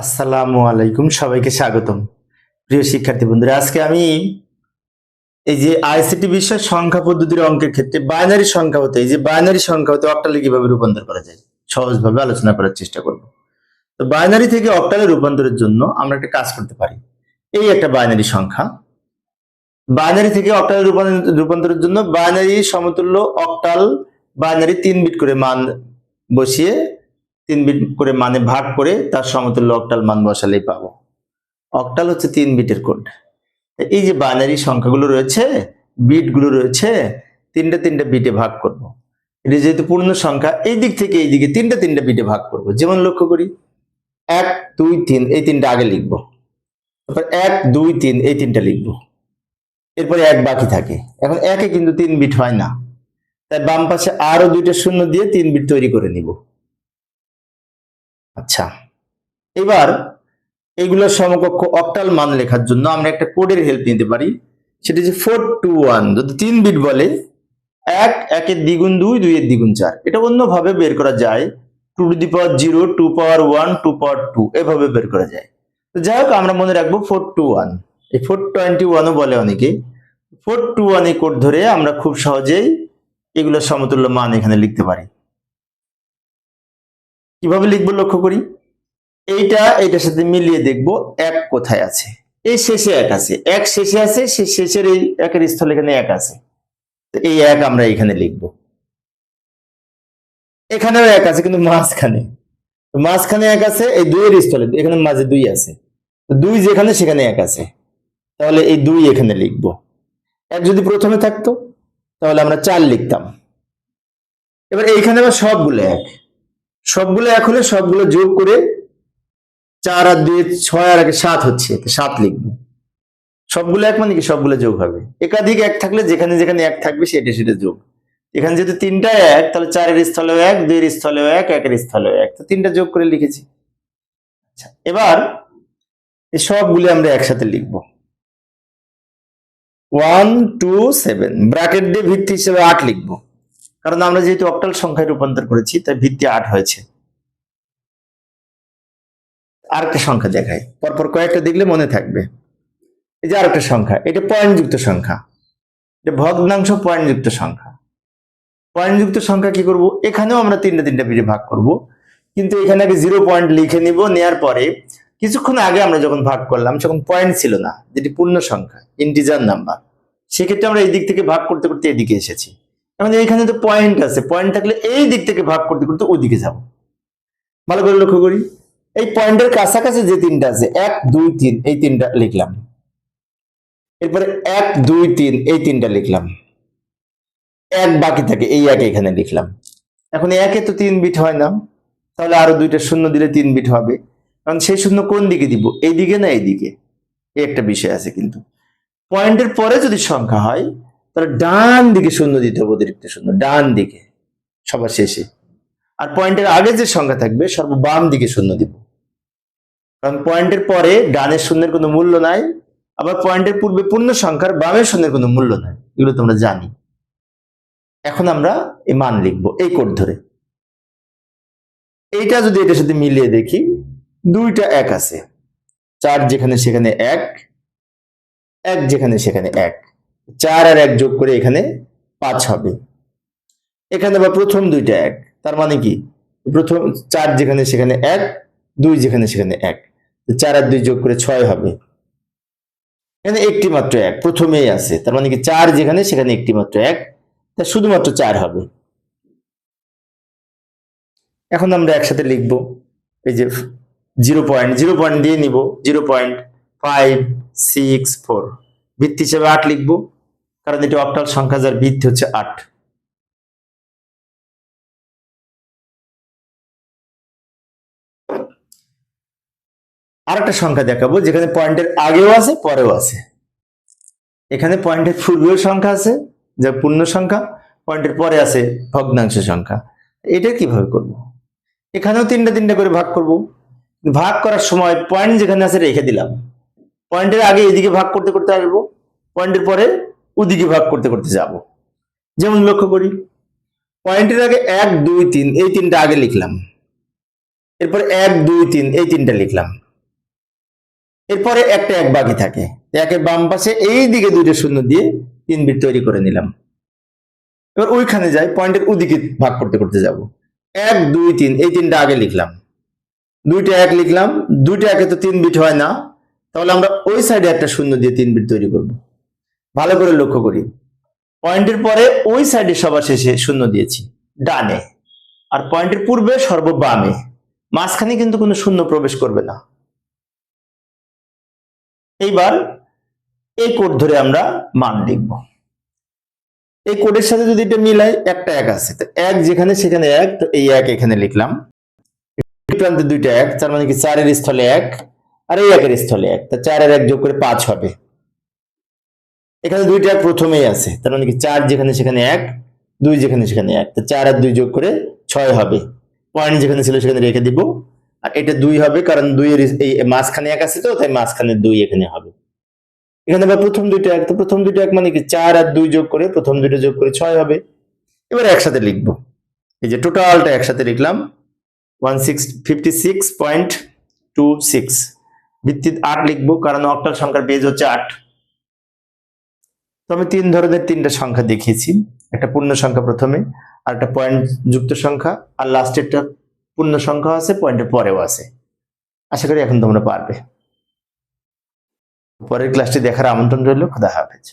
আসসালামু আলাইকুম, সবাইকে স্বাগতম। প্রিয় শিক্ষার্থী বন্ধুরা, আজকে আমি এই যে আইসিটি বিষয় সংখ্যা পদ্ধতির অঙ্কের ক্ষেত্রে বাইনারি সংখ্যা হতে, এই যে বাইনারি সংখ্যা হতে অক্টালে কীভাবে রূপান্তর করা যায়, সহজভাবে আলোচনা করার চেষ্টা করব। তো বাইনারি থেকে অক্টালে রূপান্তরের জন্য আমরা একটা কাজ করতে পারি। এই একটা বাইনারি সংখ্যা, বাইনারি থেকে অক্টালে রূপান্তর রূপান্তরের জন্য বাইনারি সমতুল্য অক্টাল বাইনারি তিন বিট করে মান বসিয়ে তিন বিট করে মানে ভাগ করে তার সমতুল্য অক্টাল মান বসালেই পাবো। অক্টাল হচ্ছে তিন বিটের কোড এই যে বাইনারি সংখ্যাগুলো রয়েছে বিটগুলো রয়েছে, তিনটা তিনটা বিটে ভাগ করব। এটা যেহেতু পূর্ণ সংখ্যা, এই দিক থেকে এই দিকে তিনটা তিনটা বিটে ভাগ করব। যেমন লক্ষ্য করি, এক, দুই, তিন, এই তিনটা আগে লিখব। তারপর এক, দুই, তিন, এই তিনটা লিখব। এরপরে এক বাকি থাকে। এখন একে কিন্তু তিন বিট হয় না। তাই বাম পাশে আরও দুইটা শূন্য দিয়ে তিন বিট তৈরি করে নিব। আচ্ছা। এবার এইগুলোর সমকক্ষ অক্টাল মান লেখার জন্য আমরা একটা কোডের হেল্প নিতে পারি। সেটা যে ফোর টু ওয়ান যদি তিন বিট বলে, এক, একের দ্বিগুণ দুই, দুইয়ের দ্বিগুণ চার। এটা অন্যভাবে বের করা যায়। Two to the power zero two power one two power two এভাবে বের করা যায়। তো যাই হোক, আমরা মনে রাখব ফোর টু ওয়ান এই ফোর টোয়েন্টি ওয়ানও বলে অনেকে। ফোর টু ওয়ান এই কোড ধরে আমরা খুব সহজেই এগুলোর সমতুল্য মান এখানে লিখতে পারি। কীভাবে লিখব লক্ষ্য করি? এইটা, এইটার সাথে মিলিয়ে দেখব এক কোথায় আছে। এই শেষে এক আছে। এক শেষে আছে, সে শেষের এই একের স্থলে এখানে এক আছে। এই এক আমরা এখানে লিখব। এখানেও এক আছে, কিন্তু মাঝখানে। মাঝখানে এক আছে, এই দুইয়ের স্থলে, এখানে মাঝে দুই আছে। দুই যেখানে, সেখানে এক আছে। তাহলে এই দুই এখানে লিখব। এক যদি প্রথমে থাকতো, তাহলে আমরা চার লিখতাম। এবার এইখানে আবার সবগুলো এক। সবগুলো এক হলে সবগুলো যোগ করে চার আর দুই ছয় আর একে সাত হচ্ছে সাত লিখব। সবগুলো এক মানে কি? সবগুলো যোগ হবে। একাধিক এক থাকলে যেখানে যেখানে এক থাকবে সেটা সেটা যোগ। এখানে যেহেতু তিনটা এক, তাহলে চারের স্থলেও এক, দুইয়ের স্থলেও এক, একের স্থলেও এক। তো তিনটা যোগ করে লিখেছি। আচ্ছা এবার এই সবগুলো আমরা একসাথে লিখব। One, two, seven. ব্র্যাকেট দিয়ে ভিত্তি হিসেবে আট লিখব। কারণ আমরা যেহেতু অক্টাল সংখ্যায় রূপান্তর করেছি, তাই ভিত্তি আট হয়েছে। আরেকটা সংখ্যা দেখাই। পরপর কয়েকটা দেখলে মনে থাকবে। এই যে আরেকটা সংখ্যা, এটা পয়েন্টযুক্ত সংখ্যা। এটা ভগ্নাংশ পয়েন্টযুক্ত সংখ্যা। পয়েন্টযুক্ত সংখ্যা কি করব? এখানেও আমরা তিনটা তিনটা পিঠে ভাগ করব। কিন্তু এখানে আগে জিরো পয়েন্ট লিখে নিব, নেয়ার পরে কিছুক্ষণ আগে আমরা যখন ভাগ করলাম, তখন পয়েন্ট ছিল না, যেটি পূর্ণ সংখ্যা ইন্টিজার নাম্বার সেক্ষেত্রে আমরা এই দিক থেকে ভাগ করতে করতে এদিকে এসেছি। এখন এইখানে তো পয়েন্ট আছে। পয়েন্ট থাকলে এই দিক থেকে ভাগ করতে করতে ওদিকে যাব। ভালো করে লক্ষ্য করি। এই পয়েন্টের কাছাকাছি যে তিনটা আছে, এক, দুই, তিন, এই তিনটা লিখলাম। এরপরে এক, দুই, তিন, এই তিনটা লিখলাম। এক বাকি থাকে, এই এক এখানে লিখলাম। এখন একে তো তিন বিট হয় না। তাহলে আরও দুইটা শূন্য দিলে তিন বিট হবে। কারণ সেই শূন্য কোন দিকে দিব? এই দিকে না এই দিকে এই একটা বিষয় আছে কিন্তু। পয়েন্টের পরে যদি সংখ্যা হয় তাহলে ডান দিকে শূন্য দিতে হবে অতিরিক্ত শূন্য, ডান দিকে, সবার শেষে। আর পয়েন্টের আগে যে সংখ্যা থাকবে সর্ব বাম দিকে শূন্য দিব। কারণ পয়েন্টের পরে ডানের শূন্যের কোনো মূল্য নাই, আবার পয়েন্টের পূর্বে পূর্ণ সংখ্যার বামের শূন্যের কোনো মূল্য নাই, এগুলো তোমরা জানি। এখন আমরা এই মান লিখব, এই কোড ধরে। এইটা যদি এটার সাথে মিলিয়ে দেখি, দুইটা এক আছে। চার যেখানে সেখানে এক এক যেখানে সেখানে এক। চার আর এক যোগ করে এখানে পাঁচ হবে। এখানে আবার প্রথম দুইটা এক, তার মানে কি? প্রথম চার যেখানে সেখানে এক, দুই যেখানে সেখানে এক। চার আর দুই যোগ করে ছয় হবে। এখানে একটি মাত্র এক, প্রথমেই আছে। তার মানে কি চার যেখানে সেখানে একটি মাত্র এক, তা শুধুমাত্র চার হবে। এখন আমরা একসাথে লিখব, এই যে জিরো পয়েন্ট জিরো পয়েন্ট দিয়ে নিব, zero point five, six, four. ভিত্তি হিসেবে আট লিখব। কারণ এটি অক্টাল সংখ্যা যার ভিত্তি হচ্ছে আট। আর একটা সংখ্যা দেখাবো, যেখানে পয়েন্টের আগেও আছে, পরেও আছে। এখানে পয়েন্টের পূর্বেও সংখ্যা আছে, যা পূর্ণ সংখ্যা পয়েন্টের পরে আছে ভগ্নাংশ সংখ্যা। এটা কীভাবে করব? এখানেও তিনটা তিনটা করে ভাগ করব। ভাগ করার সময় পয়েন্ট যেখানে আছে রেখে দিলাম। পয়েন্টের আগে এদিকে ভাগ করতে করতে আসব। পয়েন্টের পরে ওদিকে ভাগ করতে করতে যাব। যেমন লক্ষ্য করি পয়েন্টের আগে এক, দুই, তিন, এই তিনটা আগে লিখলাম। এরপর এক, দুই, তিন, এই তিনটা লিখলাম। এরপরে একটা এক বাকি থাকে। একের বাম পাশে এই দিকে দুইটা শূন্য দিয়ে তিন বিট তৈরি করে নিলাম। এবার ওইখানে যাই পয়েন্টের ওদিকে ভাগ করতে করতে যাব। এক, দুই, তিন, এই তিনটা আগে লিখলাম। দুইটা এক লিখলাম, দুইটা একে তো তিন বিট হয় না। তাহলে আমরা ওই সাইডে একটা শূন্য দিয়ে তিন বিট তৈরি করব। ভালো করে লক্ষ্য করি। পয়েন্টের পরে ওই সাইডে সবার শেষে শূন্য দিয়েছি। ডানে। আর পয়েন্টের পূর্বে সর্ব বামে মাঝখানে কিন্তু কোনো শূন্য প্রবেশ করবে না। এইবার এই কোড ধরে আমরা মান লিখব। এই কোডের সাথে যদি এটা মিলাই, একটা এক আছে। তো এক যেখানে সেখানে এক, তো এই এক এখানে লিখলাম। প্রান্তে দুইটা এক, তার মানে কি চারের স্থলে এক, আর এই একের স্থলে এক। তা চার আর এক যোগ করে পাঁচ হবে। এখানে দুইটা প্রথমেই আছে। তার মানে কি চার যেখানে সেখানে এক, দুই যেখানে সেখানে এক। তো চার আর দুই যোগ করে ছয় হবে। পয়েন্ট যেখানে ছিল সেখানে রেখে দিব। আর এটা দুই হবে কারণ দুইয়ের এই মাঝখানে এক আছে তো, তাই মাঝখানে দুই এখানে হবে। এখানে আবার প্রথম দুইটা এক। তো প্রথম দুইটা এক মানে কি চার আর দুই যোগ করে প্রথম দুইটা যোগ করে ছয় হবে। এবার একসাথে লিখব। এই যে টোটালটা একসাথে লিখলাম। One six fifty six point two six. ভিত্তি আট লিখব কারণ অক্টাল সংখ্যার বেজ হচ্ছে আট। তো আমি তিন ধরনের তিনটা সংখ্যা দেখিয়েছি। একটা পূর্ণ সংখ্যা প্রথমে, আর একটা পয়েন্ট যুক্ত সংখ্যা, আর লাস্টেরটা পূর্ণ সংখ্যা আছে পয়েন্টের পরেও আছে। আশা করি এখন তোমরা পারবে। পরের ক্লাসটি দেখার আমন্ত্রণ রইল, খোদা হাফেজ।